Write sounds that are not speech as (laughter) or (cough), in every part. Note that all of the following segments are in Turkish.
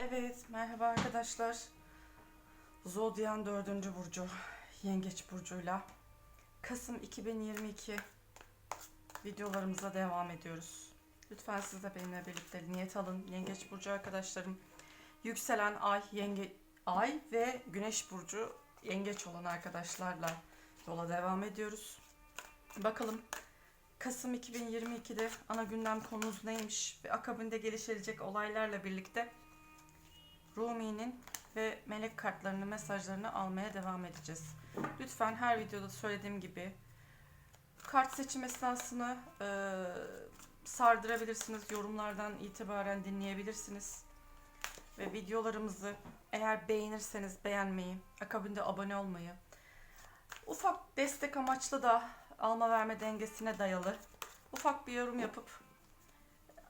Evet, merhaba arkadaşlar. Zodyan 4. burcu, Yengeç burcuyla Kasım 2022 videolarımıza devam ediyoruz. Lütfen siz de benimle birlikte niyet alın. Yengeç burcu arkadaşlarım, yükselen ay, yenge ay ve güneş burcu yengeç olan arkadaşlarla yola devam ediyoruz. Bakalım Kasım 2022'de ana gündem konumuz neymiş ve akabinde gelişecek olaylarla birlikte Rumi'nin ve melek kartlarını, mesajlarını almaya devam edeceğiz. Lütfen her videoda söylediğim gibi kart seçim esnasını e, sardırabilirsiniz. Yorumlardan itibaren dinleyebilirsiniz. Ve videolarımızı eğer beğenirseniz beğenmeyi, akabinde abone olmayı, ufak destek amaçlı da alma verme dengesine dayalı ufak bir yorum yapıp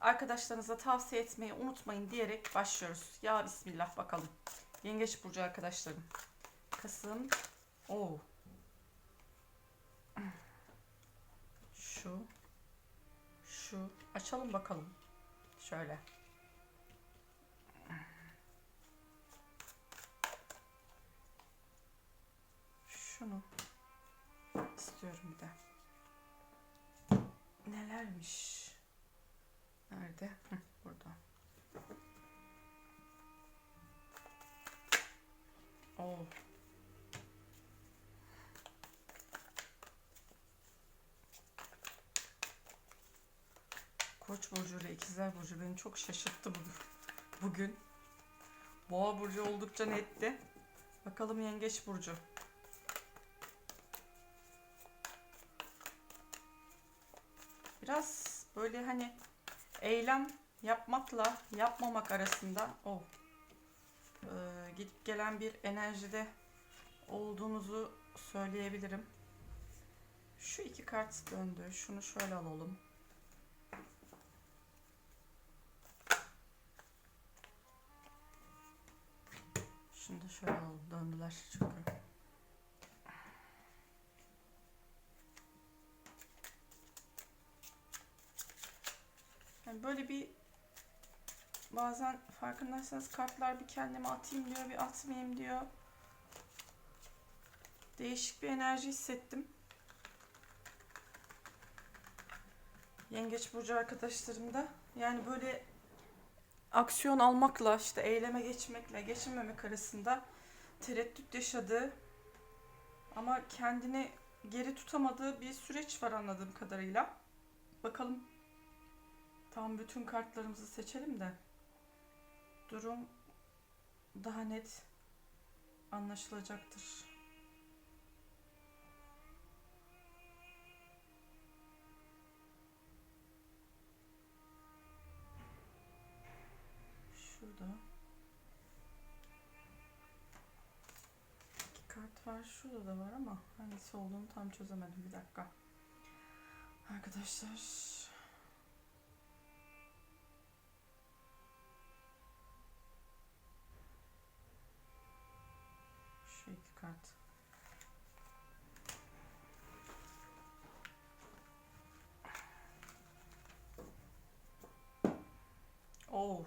arkadaşlarınıza tavsiye etmeyi unutmayın diyerek başlıyoruz. Ya Bismillah bakalım. Yengeç Burcu arkadaşlarım. Kasım. Oo. Şu. Şu. Açalım bakalım. Şöyle. Şunu istiyorum bir de. Nelermiş? Nerede? Hı, burada. Oo. Koç burcu ile ikizler burcu beni çok şaşırttı bugün. Bugün. Boğa burcu oldukça netti. Bakalım yengeç burcu. Biraz böyle hani eylem yapmakla yapmamak arasında o e, gidip gelen bir enerjide olduğumuzu söyleyebilirim. Şu iki kart döndü. Şunu şöyle alalım. Şunu da şöyle alalım. Döndüler çünkü. Yani böyle bir bazen farkındaysanız kartlar bir kendime atayım diyor, bir atmayayım diyor. Değişik bir enerji hissettim. Yengeç burcu arkadaşlarımda. Yani böyle aksiyon almakla işte eyleme geçmekle geçirmemek arasında tereddüt yaşadığı ama kendini geri tutamadığı bir süreç var anladığım kadarıyla. Bakalım Tam bütün kartlarımızı seçelim de durum daha net anlaşılacaktır. Şurada iki kart var. Şurada da var ama hangisi olduğunu tam çözemedim. Bir dakika. Arkadaşlar kart. Oo.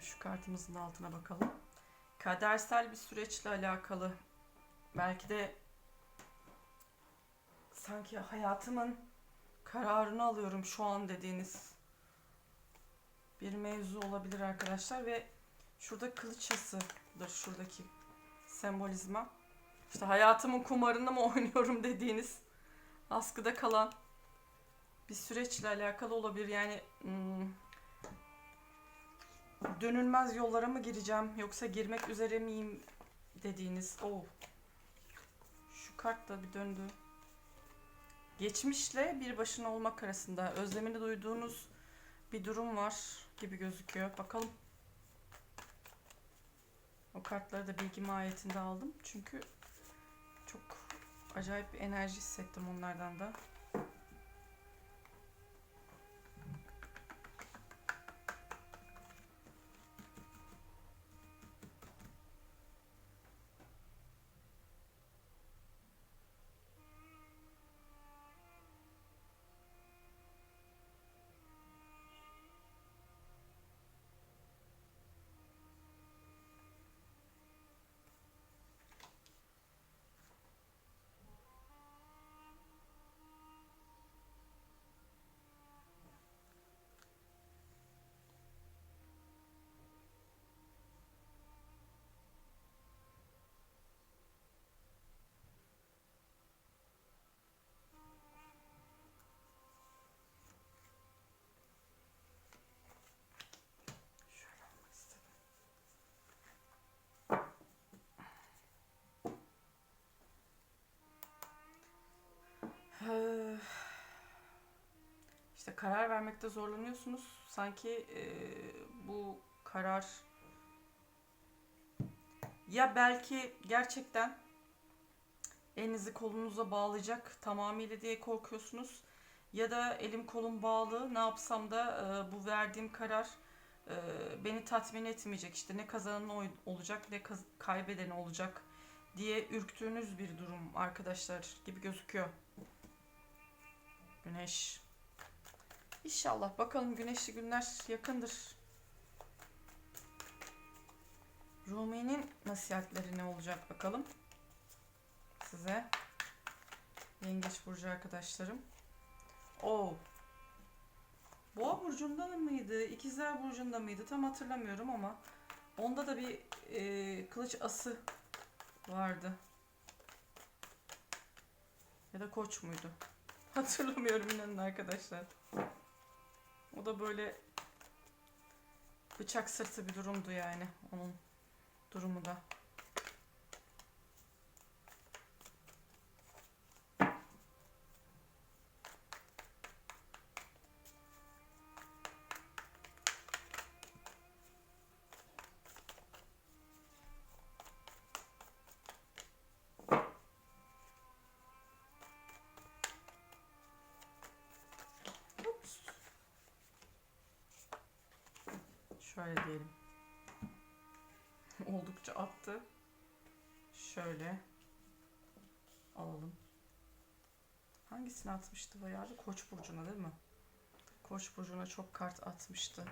Şu kartımızın altına bakalım. Kadersel bir süreçle alakalı. Belki de sanki hayatımın kararını alıyorum şu an dediğiniz bir mevzu olabilir arkadaşlar ve Şurada kılıç yasıdır şuradaki sembolizma. İşte hayatımın kumarını mı (laughs) oynuyorum dediğiniz askıda kalan bir süreçle alakalı olabilir. Yani hmm, dönülmez yollara mı gireceğim yoksa girmek üzere miyim dediğiniz. Oh. Şu kart da bir döndü. Geçmişle bir başına olmak arasında özlemini duyduğunuz bir durum var gibi gözüküyor. Bakalım. O kartları da bilgi mahiyetinde aldım. Çünkü çok acayip bir enerji hissettim onlardan da. Karar vermekte zorlanıyorsunuz. Sanki e, bu karar ya belki gerçekten elinizi kolunuza bağlayacak tamamıyla diye korkuyorsunuz. Ya da elim kolum bağlı ne yapsam da e, bu verdiğim karar e, beni tatmin etmeyecek. İşte ne kazanan olacak ne kaz- kaybeden olacak diye ürktüğünüz bir durum arkadaşlar gibi gözüküyor. Güneş. İnşallah bakalım güneşli günler yakındır. Rumi'nin nasihatleri ne olacak bakalım. Size. Yengeç burcu arkadaşlarım. Oo. Boğa burcunda mıydı? İkizler burcunda mıydı? Tam hatırlamıyorum ama onda da bir e, kılıç ası vardı. Ya da koç muydu? Hatırlamıyorum inanın arkadaşlar. O da böyle bıçak sırtı bir durumdu yani onun durumu da. Şöyle diyelim. (laughs) Oldukça attı. Şöyle alalım. Hangisini atmıştı bayağı bir? Koç burcuna değil mi? Koç burcuna çok kart atmıştı.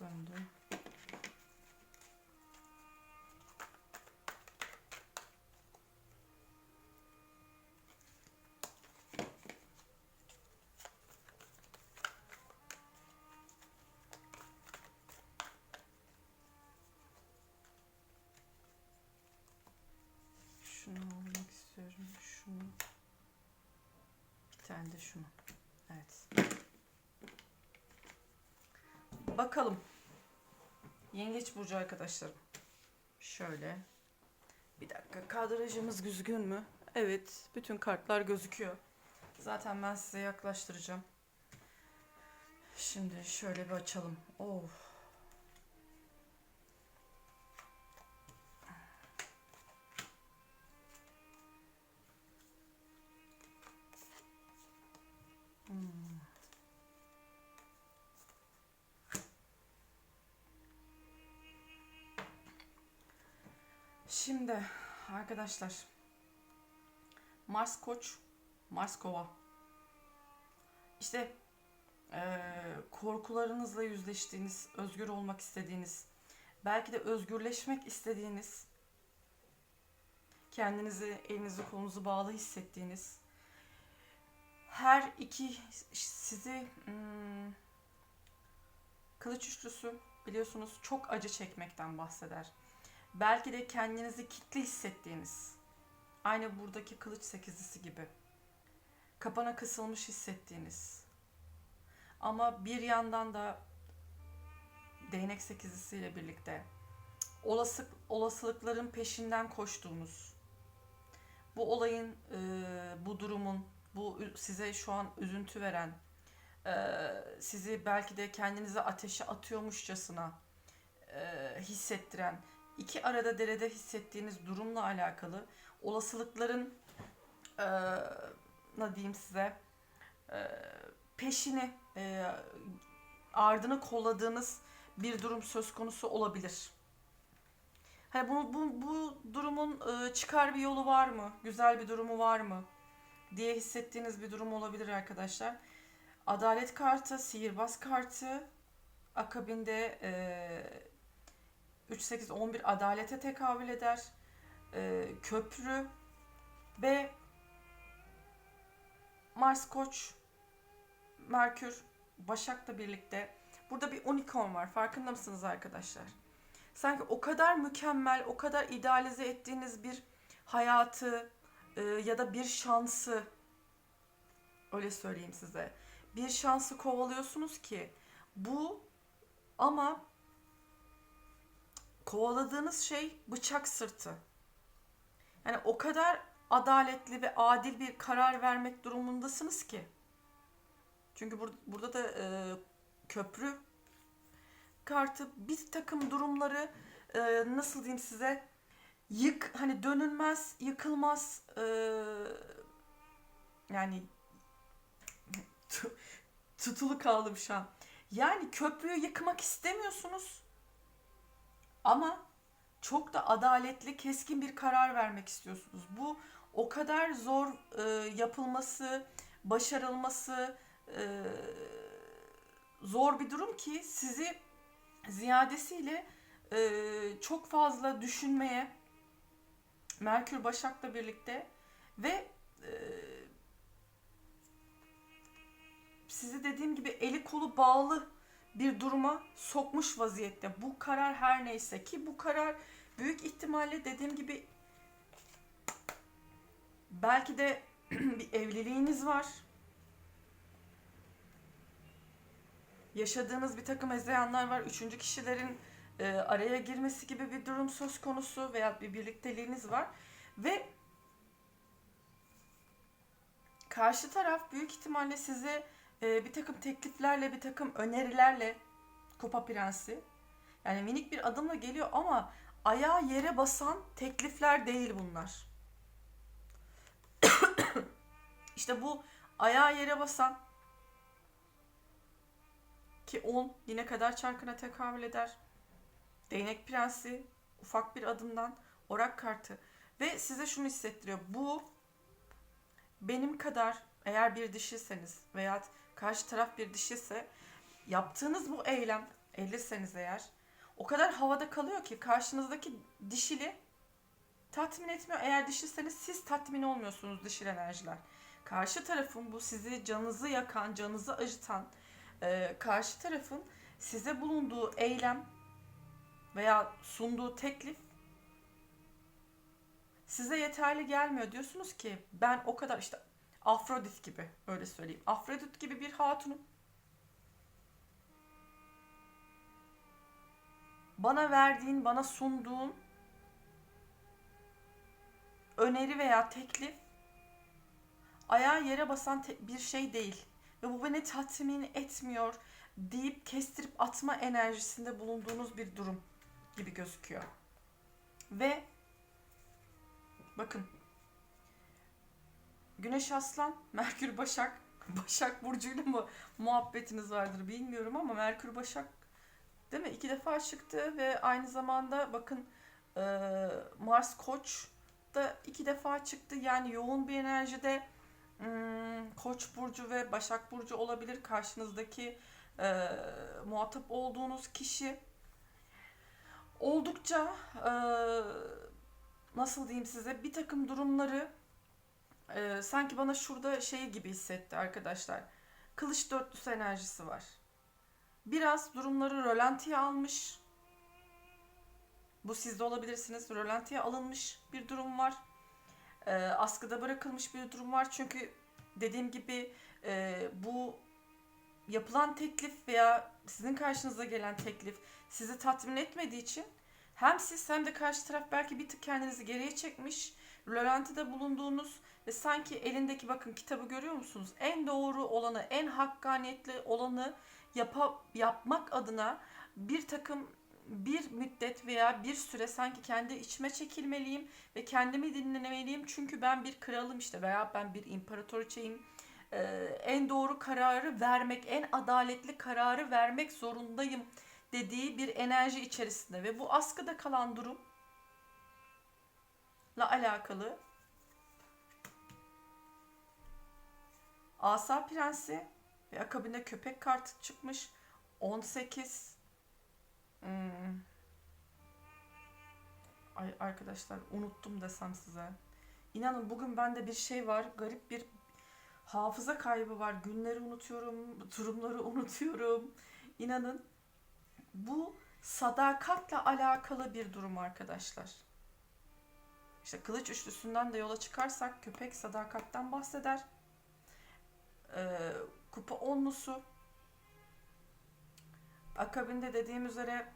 Döndü. Şunu almak istiyorum. Şunu. Bir tane de şunu. Evet. Bakalım. Yengeç burcu arkadaşlarım. Şöyle. Bir dakika kadrajımız düzgün mü? Evet. Bütün kartlar gözüküyor. Zaten ben size yaklaştıracağım. Şimdi şöyle bir açalım. Of. Şimdi arkadaşlar Mars Koç, Mars Kova. İşte eee, korkularınızla yüzleştiğiniz, özgür olmak istediğiniz, belki de özgürleşmek istediğiniz, kendinizi elinizi kolunuzu bağlı hissettiğiniz, her iki sizi hmm, kılıç üçlüsü biliyorsunuz çok acı çekmekten bahseder. Belki de kendinizi kitli hissettiğiniz, aynı buradaki kılıç sekizlisi gibi, kapana kısılmış hissettiğiniz, ama bir yandan da değnek sekizlisiyle birlikte olası, olasılıkların peşinden koştuğunuz, bu olayın, e, bu durumun, bu size şu an üzüntü veren, e, sizi belki de kendinizi ateşe atıyormuşçasına e, hissettiren, iki arada derede hissettiğiniz durumla alakalı olasılıkların e, ne diyeyim size e, peşini e, ardını kolladığınız bir durum söz konusu olabilir. Hani bu, bu, bu durumun e, çıkar bir yolu var mı? Güzel bir durumu var mı? diye hissettiğiniz bir durum olabilir arkadaşlar. Adalet kartı, sihirbaz kartı, akabinde e, 3, 8, 11 adalete tekabül eder. E, köprü ve Mars Koç, Merkür, Başak'la birlikte burada bir unicorn var. Farkında mısınız arkadaşlar? Sanki o kadar mükemmel, o kadar idealize ettiğiniz bir hayatı, e, ya da bir şansı öyle söyleyeyim size. Bir şansı kovalıyorsunuz ki bu ama kovaladığınız şey bıçak sırtı. Yani o kadar adaletli ve adil bir karar vermek durumundasınız ki. Çünkü bur- burada da e, köprü kartı bir takım durumları e, nasıl diyeyim size yık hani dönülmez yıkılmaz e, yani (laughs) tu- tutulu kaldım şu an. Yani köprüyü yıkmak istemiyorsunuz ama çok da adaletli, keskin bir karar vermek istiyorsunuz. Bu o kadar zor e, yapılması, başarılması e, zor bir durum ki sizi ziyadesiyle e, çok fazla düşünmeye Merkür Başak'la birlikte ve e, sizi dediğim gibi eli kolu bağlı bir duruma sokmuş vaziyette. Bu karar her neyse ki bu karar büyük ihtimalle dediğim gibi belki de (clears throat) bir evliliğiniz var. Yaşadığınız bir takım ezeyanlar var. Üçüncü kişilerin e, araya girmesi gibi bir durum söz konusu veya bir birlikteliğiniz var. Ve karşı taraf büyük ihtimalle size e, bir takım tekliflerle, bir takım önerilerle Kupa Prensi. Yani minik bir adımla geliyor ama ayağı yere basan teklifler değil bunlar. (coughs) işte bu ayağı yere basan ki 10 yine kadar çarkına tekabül eder. Değnek Prensi ufak bir adımdan orak kartı ve size şunu hissettiriyor. Bu benim kadar eğer bir dişiseniz veya karşı taraf bir dişiyse yaptığınız bu eylem evliseniz eğer o kadar havada kalıyor ki karşınızdaki dişili tatmin etmiyor. Eğer dişiseniz siz tatmin olmuyorsunuz dişil enerjiler. Karşı tarafın bu sizi canınızı yakan, canınızı acıtan e, karşı tarafın size bulunduğu eylem veya sunduğu teklif size yeterli gelmiyor. Diyorsunuz ki ben o kadar işte Afrodit gibi öyle söyleyeyim. Afrodit gibi bir hatunum. Bana verdiğin, bana sunduğun öneri veya teklif ayağı yere basan bir şey değil. Ve bu beni tatmin etmiyor deyip kestirip atma enerjisinde bulunduğunuz bir durum gibi gözüküyor. Ve bakın Güneş Aslan, (laughs) Merkür Başak. Başak Burcu'yla mı muhabbetiniz vardır bilmiyorum ama Merkür Başak değil mi? İki defa çıktı ve aynı zamanda bakın e, Mars Koç da iki defa çıktı. Yani yoğun bir enerjide hmm, Koç Burcu ve Başak Burcu olabilir karşınızdaki e, muhatap olduğunuz kişi. Oldukça e, nasıl diyeyim size bir takım durumları ee, sanki bana şurada şey gibi hissetti arkadaşlar. Kılıç dörtlüsü enerjisi var. Biraz durumları rölantiye almış. Bu sizde olabilirsiniz. Rölantiye alınmış bir durum var. Ee, askıda bırakılmış bir durum var. Çünkü dediğim gibi e, bu yapılan teklif veya sizin karşınıza gelen teklif sizi tatmin etmediği için hem siz hem de karşı taraf belki bir tık kendinizi geriye çekmiş. Rölantide bulunduğunuz ve sanki elindeki bakın kitabı görüyor musunuz? En doğru olanı, en hakkaniyetli olanı yapa, yapmak adına bir takım bir müddet veya bir süre sanki kendi içime çekilmeliyim ve kendimi dinlemeliyim çünkü ben bir kralım işte veya ben bir imparatoriçeyim. Ee, en doğru kararı vermek, en adaletli kararı vermek zorundayım dediği bir enerji içerisinde ve bu askıda kalan durumla alakalı Asa Prensi ve akabinde köpek kartı çıkmış. 18 hmm. Ay arkadaşlar unuttum desem size. İnanın bugün bende bir şey var. Garip bir hafıza kaybı var. Günleri unutuyorum, durumları unutuyorum. İnanın bu sadakatle alakalı bir durum arkadaşlar. işte kılıç üçlüsünden de yola çıkarsak köpek sadakatten bahseder. Ee, kupa onlusu. Akabinde dediğim üzere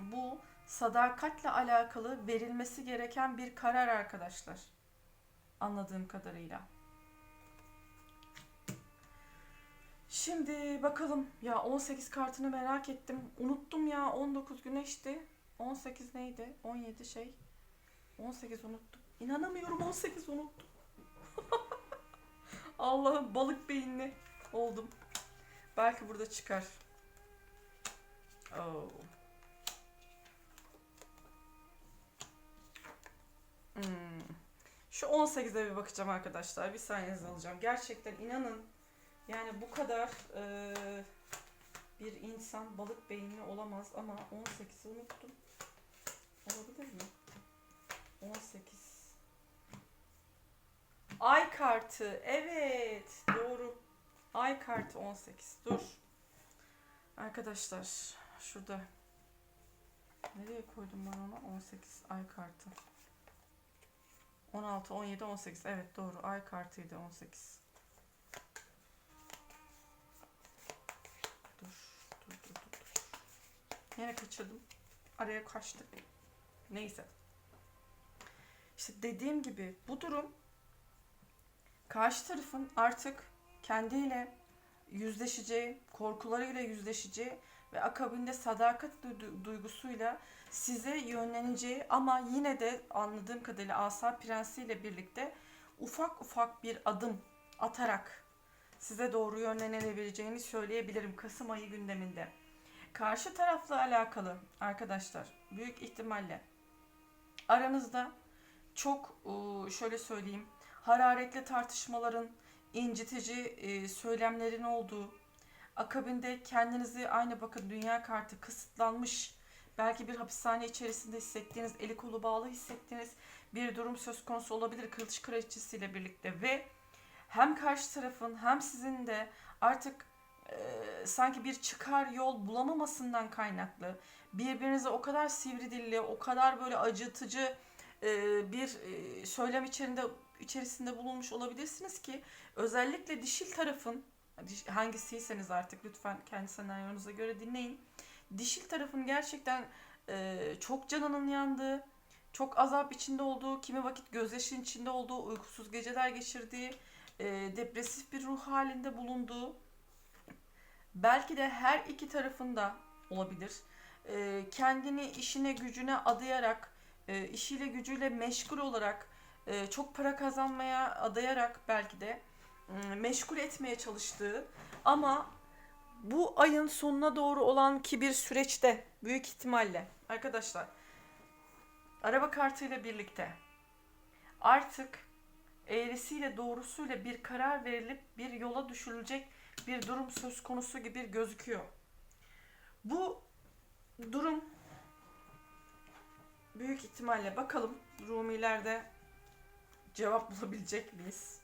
bu sadakatle alakalı verilmesi gereken bir karar arkadaşlar. Anladığım kadarıyla. Şimdi bakalım ya 18 kartını merak ettim. Unuttum ya 19 güneşti. 18 neydi? 17 şey. 18 unuttum. İnanamıyorum 18 unuttum. Allah'ım balık beyinli oldum. Belki burada çıkar. Oh. Hmm. Şu 18'e bir bakacağım arkadaşlar. Bir saniyenizi alacağım. Gerçekten inanın yani bu kadar eee, bir insan balık beyinli olamaz ama 18'i unuttum. Olabilir mi? 18. Ay kartı. Evet. Doğru. Ay kartı 18. Dur. Arkadaşlar şurada. Nereye koydum ben onu? 18 ay kartı. 16, 17, 18. Evet doğru. Ay kartıydı 18. Dur, dur, dur, dur, dur. Yine kaçırdım. Araya kaçtı. Neyse. İşte dediğim gibi bu durum karşı tarafın artık kendiyle yüzleşeceği, korkularıyla yüzleşeceği ve akabinde sadakat du- duygusuyla size yönleneceği ama yine de anladığım kadarıyla Asa Prensi ile birlikte ufak ufak bir adım atarak size doğru yönlenebileceğini söyleyebilirim Kasım ayı gündeminde. Karşı tarafla alakalı arkadaşlar büyük ihtimalle aranızda çok ıı, şöyle söyleyeyim hararetli tartışmaların, incitici e, söylemlerin olduğu, akabinde kendinizi aynı bakın dünya kartı kısıtlanmış, belki bir hapishane içerisinde hissettiğiniz, eli kolu bağlı hissettiğiniz bir durum söz konusu olabilir kılıç kraliçesiyle birlikte ve hem karşı tarafın hem sizin de artık e, sanki bir çıkar yol bulamamasından kaynaklı birbirinize o kadar sivri dilli, o kadar böyle acıtıcı e, bir e, söylem içerisinde içerisinde bulunmuş olabilirsiniz ki özellikle dişil tarafın hangisiyseniz artık lütfen kendi senaryonuza göre dinleyin. Dişil tarafın gerçekten e, çok canının yandığı, çok azap içinde olduğu, kimi vakit gözyaşın içinde olduğu, uykusuz geceler geçirdiği, e, depresif bir ruh halinde bulunduğu, belki de her iki tarafında olabilir. E, kendini işine gücüne adayarak, e, işiyle gücüyle meşgul olarak, e, çok para kazanmaya adayarak belki de e, meşgul etmeye çalıştığı ama bu ayın sonuna doğru olan ki bir süreçte büyük ihtimalle arkadaşlar araba kartıyla birlikte artık eğrisiyle doğrusuyla bir karar verilip bir yola düşülecek bir durum söz konusu gibi gözüküyor. Bu durum büyük ihtimalle bakalım Rumilerde cevap bulabilecek miyiz?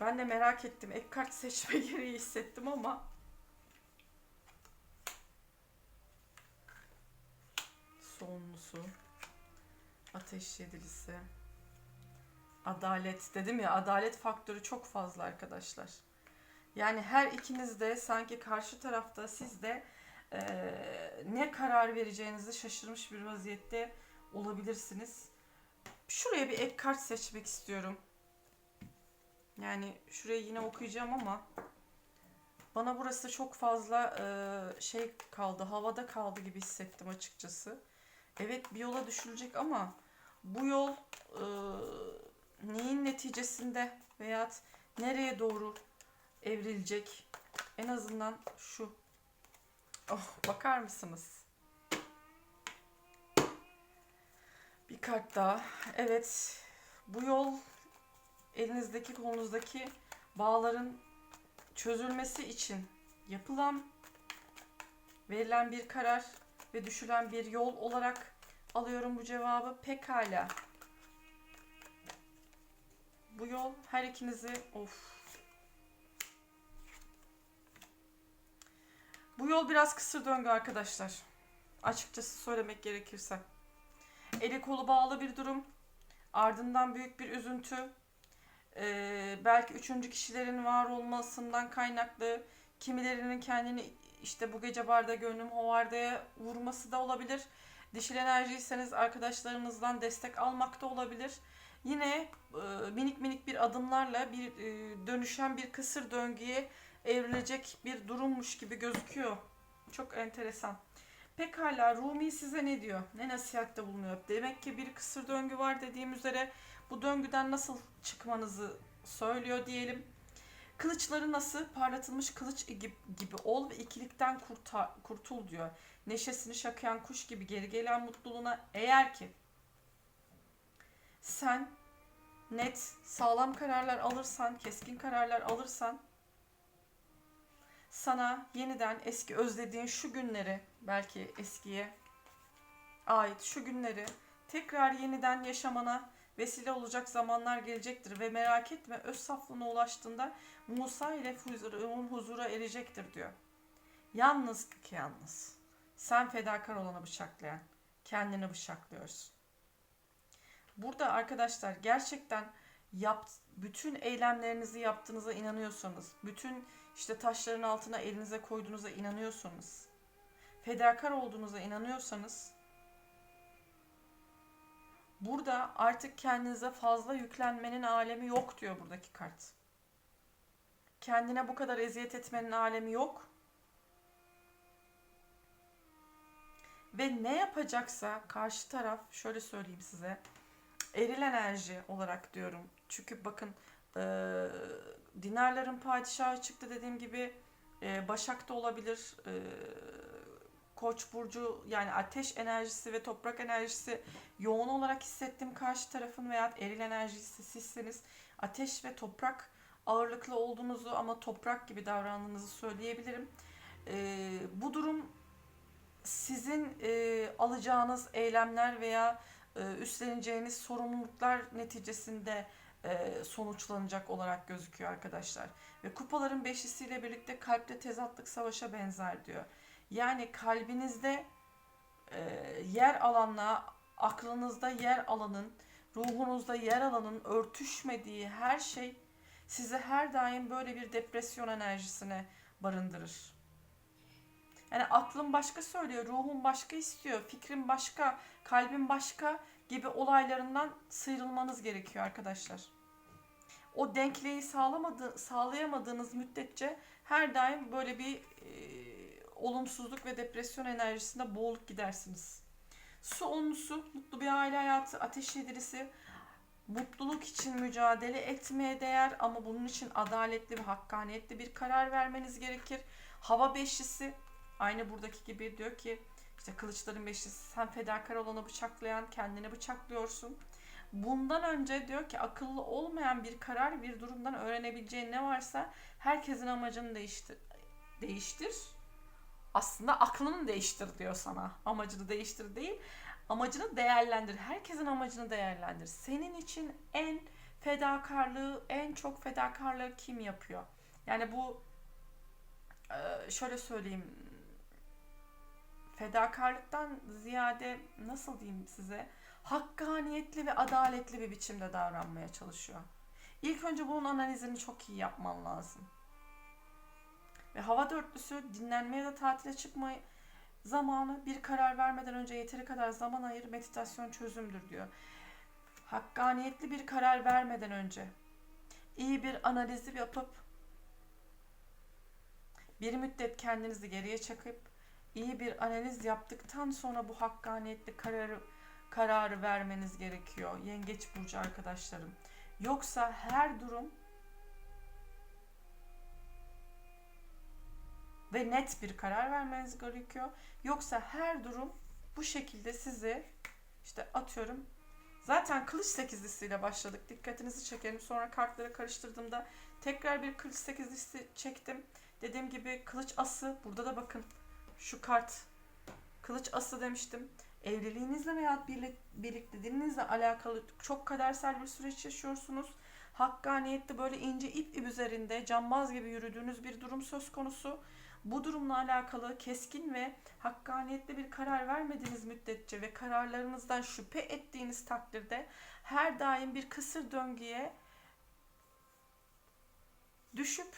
Ben de merak ettim. Ek kart seçme (laughs) gereği hissettim ama sonlusu ateş yedilisi adalet dedim ya adalet faktörü çok fazla arkadaşlar. Yani her ikiniz de sanki karşı tarafta siz de eee, ne karar vereceğinizi şaşırmış bir vaziyette olabilirsiniz. Şuraya bir ek kart seçmek istiyorum. Yani şurayı yine okuyacağım ama bana burası çok fazla e, şey kaldı, havada kaldı gibi hissettim açıkçası. Evet bir yola düşülecek ama bu yol e, neyin neticesinde veya nereye doğru evrilecek? En azından şu. Oh, bakar mısınız? Bir kart daha. Evet. Bu yol elinizdeki kolunuzdaki bağların çözülmesi için yapılan verilen bir karar ve düşülen bir yol olarak alıyorum bu cevabı. Pekala. Bu yol her ikinizi of. Bu yol biraz kısır döngü arkadaşlar. Açıkçası söylemek gerekirse. Eli kolu bağlı bir durum. Ardından büyük bir üzüntü. Ee, belki üçüncü kişilerin var olmasından kaynaklı. Kimilerinin kendini işte bu gece barda gönlüm hovardaya vurması da olabilir. Dişil enerjiyseniz arkadaşlarınızdan destek almak da olabilir. Yine e, minik minik bir adımlarla bir e, dönüşen bir kısır döngüye evrilecek bir durummuş gibi gözüküyor. Çok enteresan. Pekala Rumi size ne diyor? Ne nasihatte bulunuyor? Demek ki bir kısır döngü var dediğim üzere bu döngüden nasıl çıkmanızı söylüyor diyelim. Kılıçları nasıl? Parlatılmış kılıç gibi, ol ve ikilikten kurta, kurtul diyor. Neşesini şakayan kuş gibi geri gelen mutluluğuna eğer ki sen net, sağlam kararlar alırsan, keskin kararlar alırsan sana yeniden eski özlediğin şu günleri, belki eskiye ait şu günleri tekrar yeniden yaşamana vesile olacak zamanlar gelecektir ve merak etme öz saflığına ulaştığında Musa ile huzura, huzura erecektir diyor. Yalnız ki yalnız. Sen fedakar olanı bıçaklayan, kendini bıçaklıyorsun. Burada arkadaşlar gerçekten yap, bütün eylemlerinizi yaptığınıza inanıyorsanız, bütün işte taşların altına elinize koyduğunuza inanıyorsanız, fedakar olduğunuza inanıyorsanız burada artık kendinize fazla yüklenmenin alemi yok diyor buradaki kart. Kendine bu kadar eziyet etmenin alemi yok. Ve ne yapacaksa karşı taraf şöyle söyleyeyim size. Eril enerji olarak diyorum. Çünkü bakın e, dinarların padişahı çıktı dediğim gibi e, Başak da olabilir. E, Koç burcu yani ateş enerjisi ve toprak enerjisi yoğun olarak hissettim karşı tarafın veya eril enerjisi sizseniz ateş ve toprak ağırlıklı olduğunuzu ama toprak gibi davrandığınızı söyleyebilirim. E, bu durum sizin e, alacağınız eylemler veya e, üstleneceğiniz sorumluluklar neticesinde e, sonuçlanacak olarak gözüküyor arkadaşlar. Ve kupaların beşlisiyle birlikte kalpte tezatlık savaşa benzer diyor. Yani kalbinizde e, yer alanla aklınızda yer alanın, ruhunuzda yer alanın örtüşmediği her şey sizi her daim böyle bir depresyon enerjisine barındırır. Yani aklın başka söylüyor, ruhun başka istiyor, fikrin başka, kalbin başka gibi olaylarından sıyrılmanız gerekiyor arkadaşlar. O denkliği sağlamadı, sağlayamadığınız müddetçe her daim böyle bir e, olumsuzluk ve depresyon enerjisinde boğulup gidersiniz. Su onlusu, mutlu bir aile hayatı, ateş yedilisi, mutluluk için mücadele etmeye değer ama bunun için adaletli ve hakkaniyetli bir karar vermeniz gerekir. Hava beşlisi, aynı buradaki gibi diyor ki işte kılıçların beşlisi sen fedakar olanı bıçaklayan kendini bıçaklıyorsun. Bundan önce diyor ki akıllı olmayan bir karar bir durumdan öğrenebileceğin ne varsa herkesin amacını değiştir. Değiştir. Aslında aklını değiştir diyor sana. Amacını değiştir değil. Amacını değerlendir. Herkesin amacını değerlendir. Senin için en fedakarlığı, en çok fedakarlığı kim yapıyor? Yani bu şöyle söyleyeyim fedakarlıktan ziyade nasıl diyeyim size hakkaniyetli ve adaletli bir biçimde davranmaya çalışıyor. İlk önce bunun analizini çok iyi yapman lazım. Ve hava dörtlüsü dinlenmeye de tatile çıkma zamanı bir karar vermeden önce yeteri kadar zaman ayır meditasyon çözümdür diyor. Hakkaniyetli bir karar vermeden önce iyi bir analizi yapıp bir müddet kendinizi geriye çekip iyi bir analiz yaptıktan sonra bu hakkaniyetli kararı kararı vermeniz gerekiyor. Yengeç burcu arkadaşlarım. Yoksa her durum ve net bir karar vermeniz gerekiyor. Yoksa her durum bu şekilde sizi işte atıyorum zaten kılıç sekizlisiyle başladık. Dikkatinizi çekelim. Sonra kartları karıştırdığımda tekrar bir kılıç sekizlisi çektim. Dediğim gibi kılıç ası burada da bakın şu kart kılıç ası demiştim. Evliliğinizle veya birlikteliğinizle alakalı çok kadersel bir süreç yaşıyorsunuz. hakkaniyetli böyle ince ip ip üzerinde cambaz gibi yürüdüğünüz bir durum söz konusu. Bu durumla alakalı keskin ve hakkaniyetli bir karar vermediğiniz müddetçe ve kararlarınızdan şüphe ettiğiniz takdirde her daim bir kısır döngüye düşüp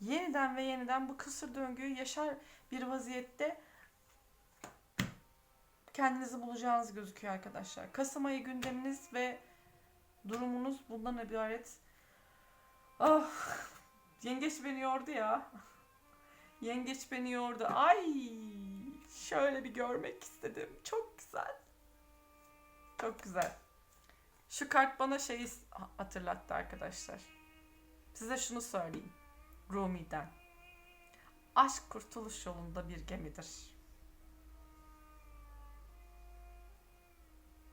yeniden ve yeniden bu kısır döngüyü yaşar bir vaziyette kendinizi bulacağınız gözüküyor arkadaşlar. Kasım ayı gündeminiz ve durumunuz bundan ibaret. Ah, yengeç beni yordu ya. Yengeç beni yordu. Ay, şöyle bir görmek istedim. Çok güzel. Çok güzel. Şu kart bana şeyi hatırlattı arkadaşlar. Size şunu söyleyeyim. Rumi'den. Aşk kurtuluş yolunda bir gemidir.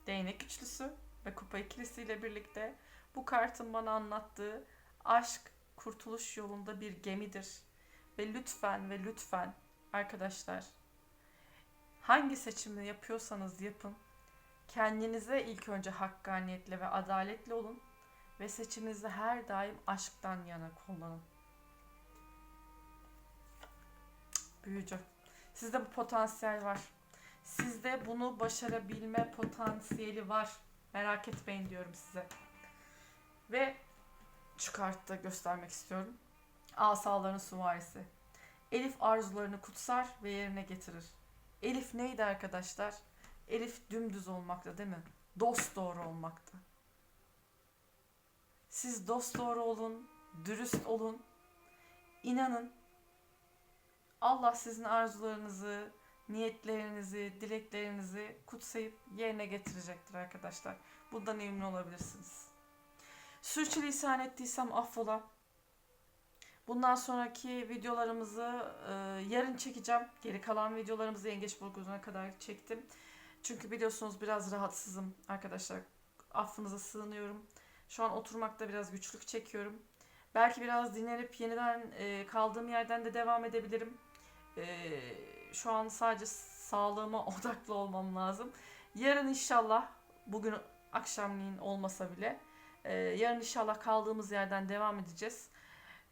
Değnek üçlüsü ve kupa ikilisiyle birlikte bu kartın bana anlattığı aşk kurtuluş yolunda bir gemidir. Ve lütfen ve lütfen arkadaşlar hangi seçimi yapıyorsanız yapın. Kendinize ilk önce hakkaniyetle ve adaletli olun ve seçiminizi her daim aşktan yana kullanın. Büyücü. Sizde bu potansiyel var. Sizde bunu başarabilme potansiyeli var. Merak etmeyin diyorum size. Ve şu kartta göstermek istiyorum. Asaların süvarisi. Elif arzularını kutsar ve yerine getirir. Elif neydi arkadaşlar? Elif dümdüz olmakta değil mi? Dost doğru olmakta. Siz dost doğru olun, dürüst olun. İnanın Allah sizin arzularınızı, niyetlerinizi, dileklerinizi kutsayıp yerine getirecektir arkadaşlar. Bundan emin olabilirsiniz. Sürçülisan ettiysem affola. Bundan sonraki videolarımızı e, yarın çekeceğim. Geri kalan videolarımızı Yengeç Burgu'na kadar çektim. Çünkü biliyorsunuz biraz rahatsızım arkadaşlar. Affınıza sığınıyorum. Şu an oturmakta biraz güçlük çekiyorum. Belki biraz dinlenip yeniden e, kaldığım yerden de devam edebilirim. E, şu an sadece sağlığıma (laughs) odaklı olmam lazım. Yarın inşallah bugün akşamleyin olmasa bile e, yarın inşallah kaldığımız yerden devam edeceğiz.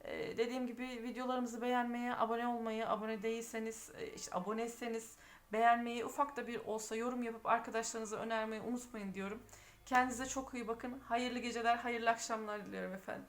E, dediğim gibi videolarımızı beğenmeyi, abone olmayı, abone değilseniz, e, işte aboneyseniz beğenmeyi, ufak da bir olsa yorum yapıp arkadaşlarınıza önermeyi unutmayın diyorum. Kendinize çok iyi bakın. Hayırlı geceler, hayırlı akşamlar diliyorum efendim.